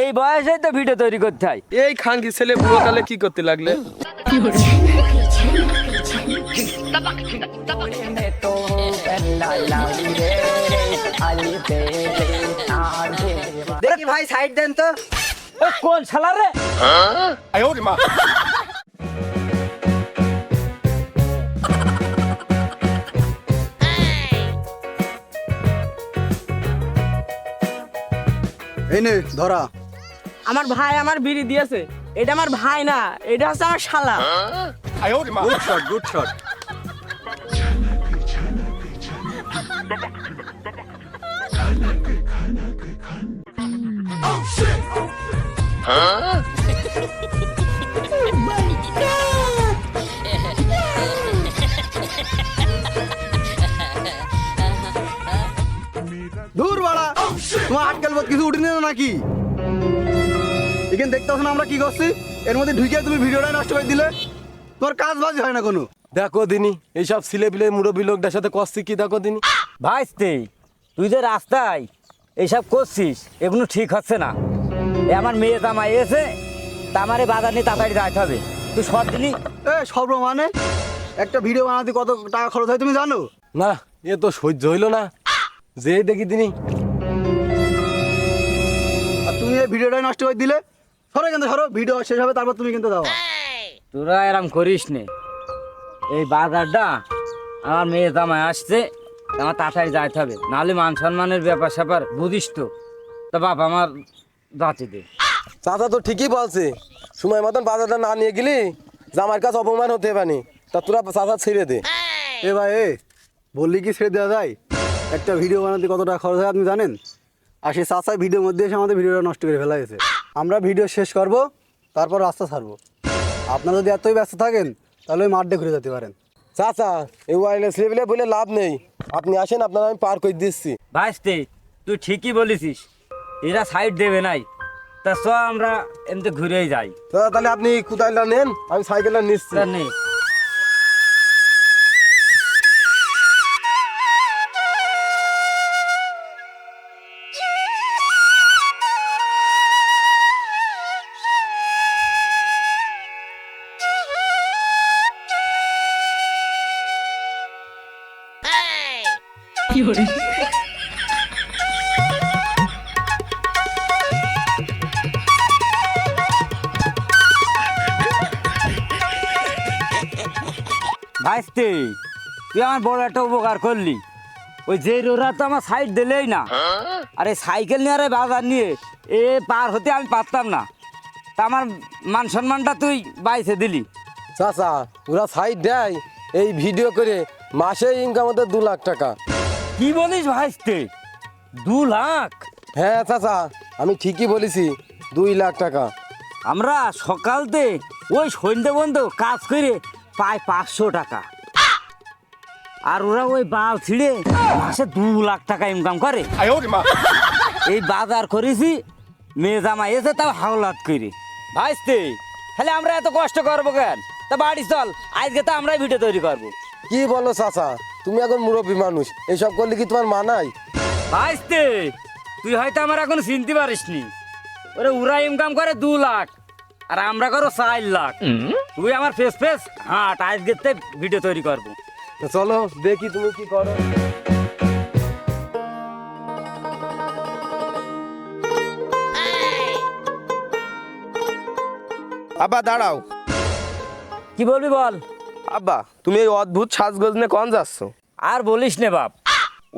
এই বয়সে তো ভিডিও তৈরি করতে হয়। এই খাঙ্কি ছেলে বুড়ো কালে কি করতে লাগলে? দেখি ভাই সাইড দেন তো। কোন শালা রে? এই নে ধরা। আমার ভাই আমার বিড়ি দিয়েছে। এটা আমার ভাই না এটা হচ্ছে আমার শালা। গুড শট গুড শট দূর আটকাল বাদ কিছু উঠে নিল নাকি? এখানে দেখতে পাচ্ছ না আমরা কি করছি? এর মধ্যে ঢুকে তুমি ভিডিওটা নষ্ট করে দিলে। তোমার কাজ বাজ হয় না কোনো। দেখো দিনি এইসব ছেলে পিলে মুরব্বী লোকদের সাথে কষছি কি দেখো দিনি? ভাইস্তে তুই যে রাস্তায় এইসব করছিস এগুলো ঠিক হচ্ছে না। এ আমার মেয়ে জামাই এসে তামারে বাজার নিয়ে তাড়াতাড়ি যাইতে হবে। তুই সব দিনই এ সব মানে? একটা ভিডিও বানাতে কত টাকা খরচ হয় তুমি জানো? না এ তো সহ্য হইল না। যে দেখি দিনি ভিডিওটাই নষ্ট করে দিলে সরো কিন্তু সরো। ভিডিও শেষ হবে তারপর তুমি কিন্তু দাও। তোরা এরম করিস নে। এই বাজারটা আমার মেয়ে জামাই আসছে আমার তাড়াতাড়ি যাইতে হবে। নাহলে মান সম্মানের ব্যাপার স্যাপার বুঝিস তো। তা বাপ আমার যাতে দে। চাচা তো ঠিকই বলছে সময় মতন বাজারটা না নিয়ে গেলি জামার কাছে অপমান হতে পারি তা তোরা চাচা ছেড়ে দে। এ ভাই এ বললি কি ছেড়ে দেওয়া যায়? একটা ভিডিও বানাতে কত টাকা খরচ হয় আপনি জানেন? আর সেই চাচাই ভিডিওর মধ্যে এসে আমাদের ভিডিওটা নষ্ট করে ফেলা গেছে আমরা ভিডিও শেষ করব তারপর রাস্তা ছাড়বো। আপনারা যদি এতই ব্যস্ত থাকেন তাহলে ওই মাঠে ঘুরে যেতে পারেন। চাচা এই ওয়াইলে লেভেলে বলে লাভ নেই। আপনি আসেন আপনার আমি পার করে দিচ্ছি। ভাইস্তে তুই ঠিকই বলেছিস। এরা সাইড দেবে নাই। তা চ আমরা এমনি ঘুরেই যাই। চাচা তাহলে আপনি কোদালটা নেন আমি সাইকেলটা নিচ্ছি। তা ভাইস্তে তুই আমার বড় একটা উপকার করলি। ওই যে রোরা তো আমার সাইড দিলেই না। আরে সাইকেল নিয়ে আরে বাজার নিয়ে এ পার হতে আমি পারতাম না। তা আমার মান সম্মানটা তুই বাইসে দিলি। চাচা ওরা সাইড দেয় এই ভিডিও করে মাসে ইনকাম হতে দু লাখ টাকা। কি বলিস ভাইস্তে দু লাখ। হ্যাঁ চাচা আমি ঠিকই বলেছি দুই লাখ টাকা। আমরা সকালতে ওই সন্ধ্যে বন্ধ কাজ করে পাই পাঁচশো টাকা। আর ওরা ওই বাল ছিঁড়ে মাসে দু লাখ টাকা ইনকাম করে। এই বাজার করেছি মেয়ে জামা এসে তাও হাওলাত করে। ভাইস্তে তাহলে আমরা এত কষ্ট করব কেন? তা বাড়ি চল আজকে তো আমরাই ভিডিও তৈরি করব। কি বলো চাচা? তুমি এখন মুরব্বী মানুষ এইসব করলে কি তোমার মানায় ভাইস্তে তুই হয়তো আমার এখন চিনতে পারিসনি। ওরে উরা ইনকাম করে দু লাখ আর আমরা করো চার লাখ। তুই আমার ফেস ফেস হাট আজকে তে ভিডিও তৈরি করব। চলো দেখি তুমি কি করো। আব্বা দাঁড়াও। কি বলবি বল? আব্বা তুমি এই অদ্ভুত সাজগোজ নিয়ে কন যাচ্ছ? আর বলিস নে বাপ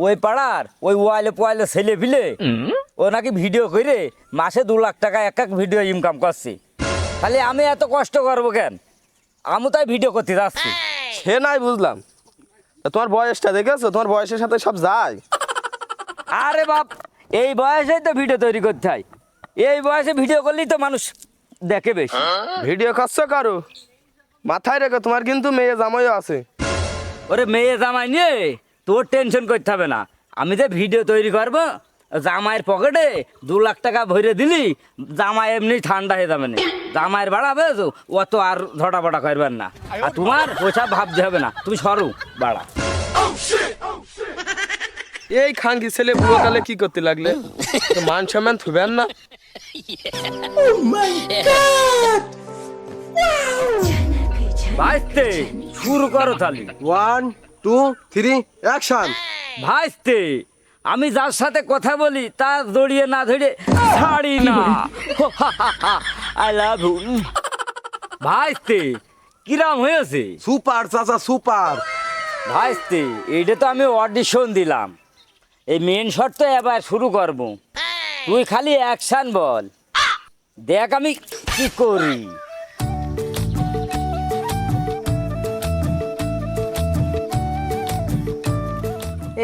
ওই পাড়ার ওই ওয়াইলে পোয়াইলে ছেলে ফিলে ও নাকি ভিডিও করে মাসে দু লাখ টাকা এক এক ভিডিও ইনকাম করছি। তাহলে আমি এত কষ্ট করব কেন? আমি তাই ভিডিও করতে যাচ্ছি। সে নাই বুঝলাম। তা তোমার বয়সটা দেখেছ? তোমার বয়সের সাথে সব যায়। আরে বাপ এই বয়সেই তো ভিডিও তৈরি করতে হয়। এই বয়সে ভিডিও করলেই তো মানুষ দেখে বেশি। ভিডিও করছ কারও? মাথায় রেখো তোমার কিন্তু মেয়ে জামাইও আছে। ওরে মেয়ে জামাই নিয়ে তোর টেনশন করতে হবে না। আমি যে ভিডিও তৈরি করব জামাইয়ের পকেটে দু লাখ টাকা ভরে দিলি জামাই এমনি ঠান্ডা হয়ে যাবে না। জামাইয়ের বাড়াবে তো অত আর ঝটাপটা করবেন না। আর তোমার ওসব ভাবতে হবে না তুমি সরু বাড়া। এই খানকি ছেলে বুড়ো কালে কি করতে লাগলে? মান সম্মান থুবেন না। ভাইস্তে শুরু করো তালি। ওয়ান টু থ্রি অ্যাকশন ভাইস্তে আমি যার সাথে কথা বলি তার জড়িয়ে না ধরে ছাড়ি না। আই লাভ ইউ ভাইস্তে কিরাম হয়েছে? সুপার চাচা সুপার ভাইস্তে এইটা তো আমি অডিশন দিলাম। এই মেন শট তো এবার শুরু করব। তুই খালি অ্যাকশন বল। দেখ আমি কি করি।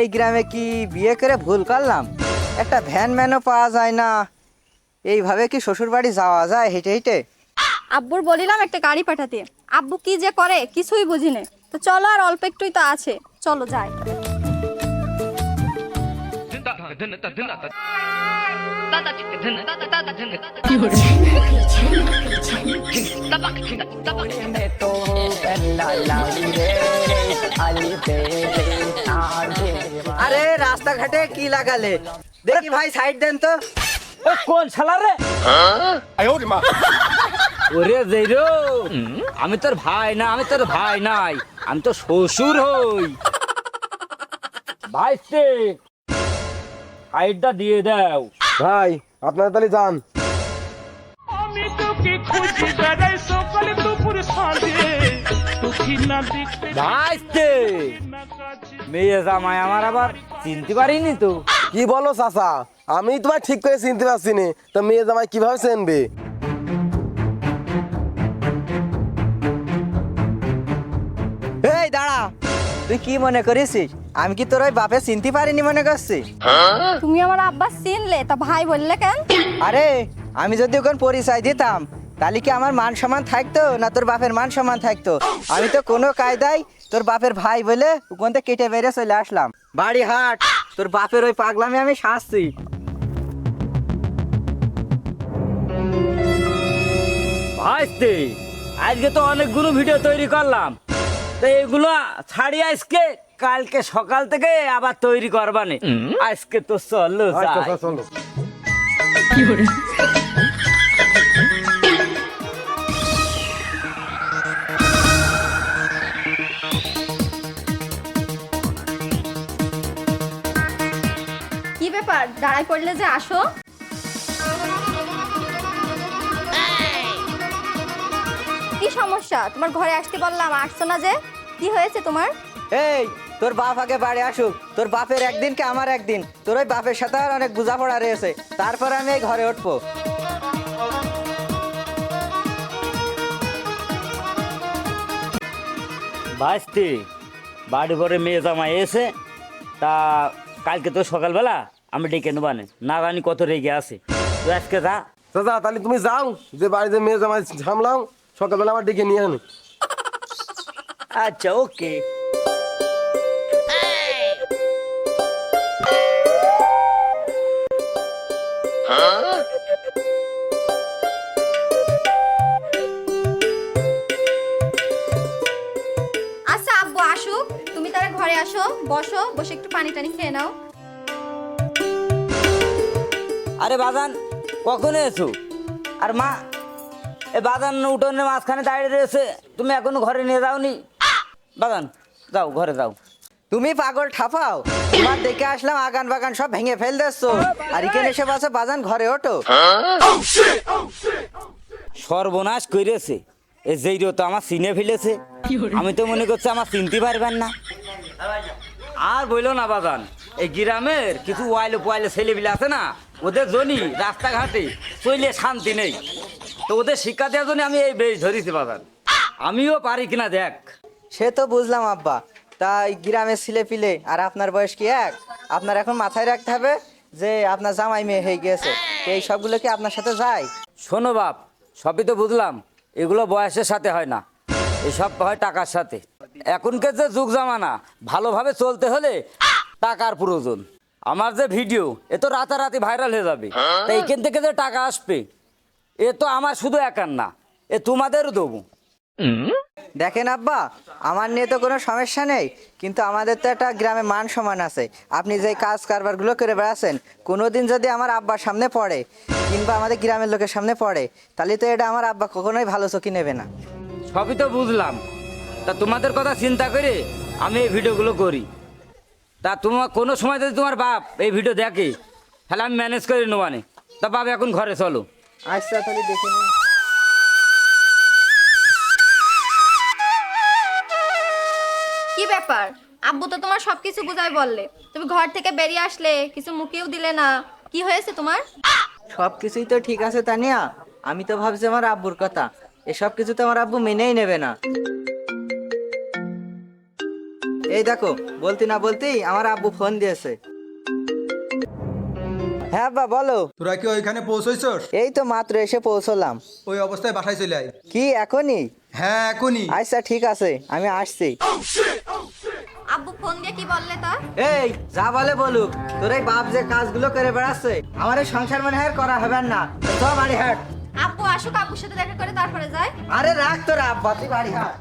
এই গ্রামে কি বিয়ে করে ভুল করলাম? একটা ভ্যান ম্যানও পাওয়া যায় না। এইভাবে কি শ্বশুর বাড়ি যাওয়া যায় হেঁটে হেঁটে? আব্বুর বলিলাম একটা গাড়ি পাঠাতে। আব্বু কি যে করে, কিছুই বুঝি নে তো চলো আর অল্প একটুই তো আছে। চলো যাই। আরে রাস্তাঘাটে কি লাগালে দেখি ভাই সাইড দেন তো ও কোন শালা রে ওরে জেরো আমি তোর ভাই না আমি তোর ভাই নাই আমি তো শ্বশুর হই ভাইস্তে সাইডটা দিয়ে দাও। ভাই আপনারা তাহলে যান। আমি তোকে খুঁজি বেড়াই সকালে দুপুর ভাইস্তে মেয়ে জামাই আমার আবার চিনতে পারিনি তো। কি বলো চাচা? আমি তোমায় ঠিক করে চিনতে পারছি না। তো মেয়ে জামাই কীভাবে চেনবে? তুই কি মনে করিসিস? আমি কি তোর ওই বাপে চিনতে পারিনি মনে করছিস? তুমি আমার আব্বা চিনলে তা ভাই বললে কেন? আরে আমি যদি ওখানে পরিচয় দিতাম তাহলে কি আমার মান সম্মান থাকতো না তোর বাপের মান সম্মান থাকতো? আমি তো কোনো কায়দায় তোর বাপের ভাই বলে ওখান থেকে কেটে বেরিয়ে চলে আসলাম। বাড়ি হাট তোর বাপের ওই পাগলামে আমি শাসছি ভাইস্তে আজকে তো অনেকগুলো ভিডিও তৈরি করলাম। তো এগুলো ছাড়ি আজকে কালকে সকাল থেকে আবার তৈরি করবানে। আজকে তো চলো চলো। কি ব্যাপার? দাঁড়ায় পড়লে যে আসো। সমস্যা? তোমার ঘরে আসতে বললাম আসছো না যে? কি হয়েছে তোমার? এই তোর বাপ আগে বাড়ি আসুক। তোর বাপের একদিন কে আমার একদিন? তোর ওই বাপের সাথে আর অনেক বোঝাপড়া রয়েছে। তারপর আমি এই ঘরে উঠবো। ভাইস্তে বাড়ি ঘরে মেয়ে জামাই এসে তা কালকে তো সকালবেলা আমি ডেকে নেবানে না জানি কত রেগে আছে। তো আজকে যা। চাচা তাহলে তুমি যাও যে বাড়িতে মেয়ে জামাই সামলাও সকালবেলা আমার ডেকে নিয়ে আনো। আচ্ছা ওকে। আচ্ছা আব্বু আসুক তুমি তারা ঘরে আসো বসো বসে একটু পানি টানি খেয়ে নাও। আরে বাদান কখন এসো? আর মা এ বাদান উঠোনের মাঝখানে দাঁড়িয়ে রয়েছে। তুমি এখনও ঘরে নিয়ে যাওনি। বাগান যাও ঘরে যাও। তুমি পাগল ঠাপাও তোমার দেখে আসলাম আগান বাগান সব ভেঙে ফেল দিচ্ছ আর এখানে এসে বাসে বাজান ঘরে ওঠো। সর্বনাশ করেছে এ যেই তো আমার চিনে ফেলেছে। আমি তো মনে করছি আমার চিনতে পারবেন না। আর বইলো না বাজান এই গ্রামের কিছু ওয়াইলে পোয়াইলে ছেলেপিলে আছে না? ওদের জনি রাস্তাঘাটে চইলে শান্তি নেই। তো ওদের শিক্ষা দেওয়ার জন্য আমি এই বেশ ধরেছি বাগান আমিও পারি কিনা দেখ। সে তো বুঝলাম আব্বা। তাই গ্রামের ছেলে পিলে আর আপনার বয়স কি এক? আপনার এখন মাথায় রাখতে হবে যে আপনার জামাই মেয়ে হয়ে গিয়েছে। তো এই সবগুলো কি আপনার সাথে যায়? শোনো বাপ সবই তো বুঝলাম। এগুলো বয়সের সাথে হয় না। এসব হয় টাকার সাথে। এখনকার যে যুগ জামানা ভালোভাবে চলতে হলে টাকার প্রয়োজন। আমার যে ভিডিও এ তো রাতারাতি ভাইরাল হয়ে যাবে। তাই এখান থেকে যে টাকা আসবে এ তো আমার শুধু একার না এ তোমাদেরও দেবো। দেখেন আব্বা আমার নিয়ে তো কোনো সমস্যা নেই কিন্তু আমাদের তো একটা গ্রামে মান সম্মান আছে। আপনি যে কাজ কারবারগুলো করে বেড়াচ্ছেন কোনো দিন যদি আমার আব্বার সামনে পড়ে কিংবা আমাদের গ্রামের লোকের সামনে পড়ে তাহলে তো এটা আমার আব্বা কখনোই ভালো চোখে নেবে না। সবই তো বুঝলাম। তা তোমাদের কথা চিন্তা করে আমি এই ভিডিওগুলো করি। তা তোমার কোনো সময় যদি তোমার বাপ এই ভিডিও দেখে তাহলে আমি ম্যানেজ করে নেবানে তা বাপ এখন ঘরে চলো। আচ্ছা তাহলে দেখে নিন কি ব্যাপার? আব্বু তো তোমার সবকিছু বুঝাই বললে। তুমি ঘর থেকে বেরিয়ে আসলে কিছু মুখেও দিলে না। কি হয়েছে তোমার? সব কিছুই তো ঠিক আছে তানিয়া। আমি তো ভাবছি আমার আব্বুর কথা। এসব কিছু তো আমার আব্বু মেনেই নেবে না। এই দেখো বলতি না বলতেই আমার আব্বু ফোন দিয়েছে। হ্যাঁ আব্বা বলো। তোরা কি ওইখানে পৌঁছইছস? এই তো মাত্র এসে পৌঁছলাম। ওই অবস্থায় বাসায় চলে আয়। কি এখনই? হ্যাঁ এখনই। আচ্ছা ঠিক আছে আমি আসছি। আব্বু ফোন দিয়ে কি বললে তা এই যা বলে বলুক তোর এই বাপ যে কাজগুলো করে বেড়াচ্ছে আমার এই সংসার মনে হয় আর করা হবে না। তো বাড়ি হাট। আব্বু আসুক আব্বুর সাথে দেখা করে তারপরে যায় আরে রাখ তোরা আব্বা তুই বাড়ি হাট।